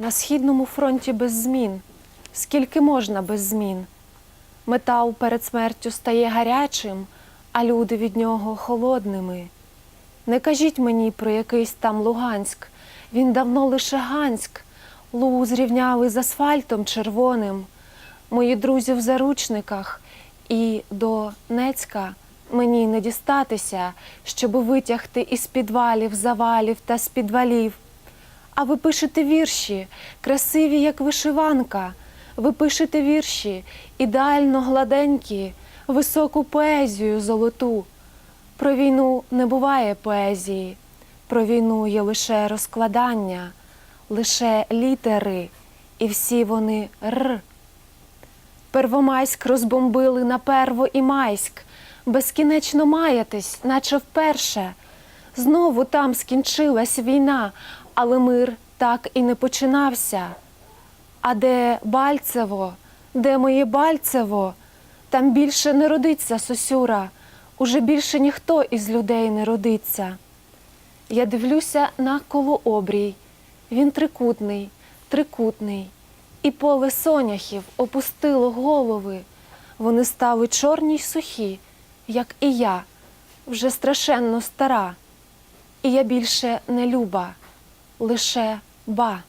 На східному фронті без змін. Скільки можна без змін? Метал перед смертю стає гарячим, а люди від нього холодними. Не кажіть мені про якийсь там Луганськ, він давно лише Ганськ, лугу зрівняли з асфальтом червоним. Мої друзі в заручниках, і до Нецька мені не дістатися, щоб витягти із підвалів, завалів та з підвалів. А ви пишете вірші, красиві, як вишиванка. Ви пишете вірші, ідеально гладенькі, високу поезію золоту. Про війну не буває поезії, про війну є лише розкладання, лише літери, і всі вони р. Первомайськ розбомбили на Перво і Майськ, безкінечно маятись, наче вперше. Знову там скінчилась війна, але мир так і не починався. А де Бальцево, де моє Бальцево? Там більше не родиться сосюра, уже більше ніхто із людей не родиться. Я дивлюся на колообрій, він трикутний, трикутний, і поле соняхів опустило голови. Вони стали чорні й сухі, як і я, вже страшенно стара. І я більше не люба, лише ба.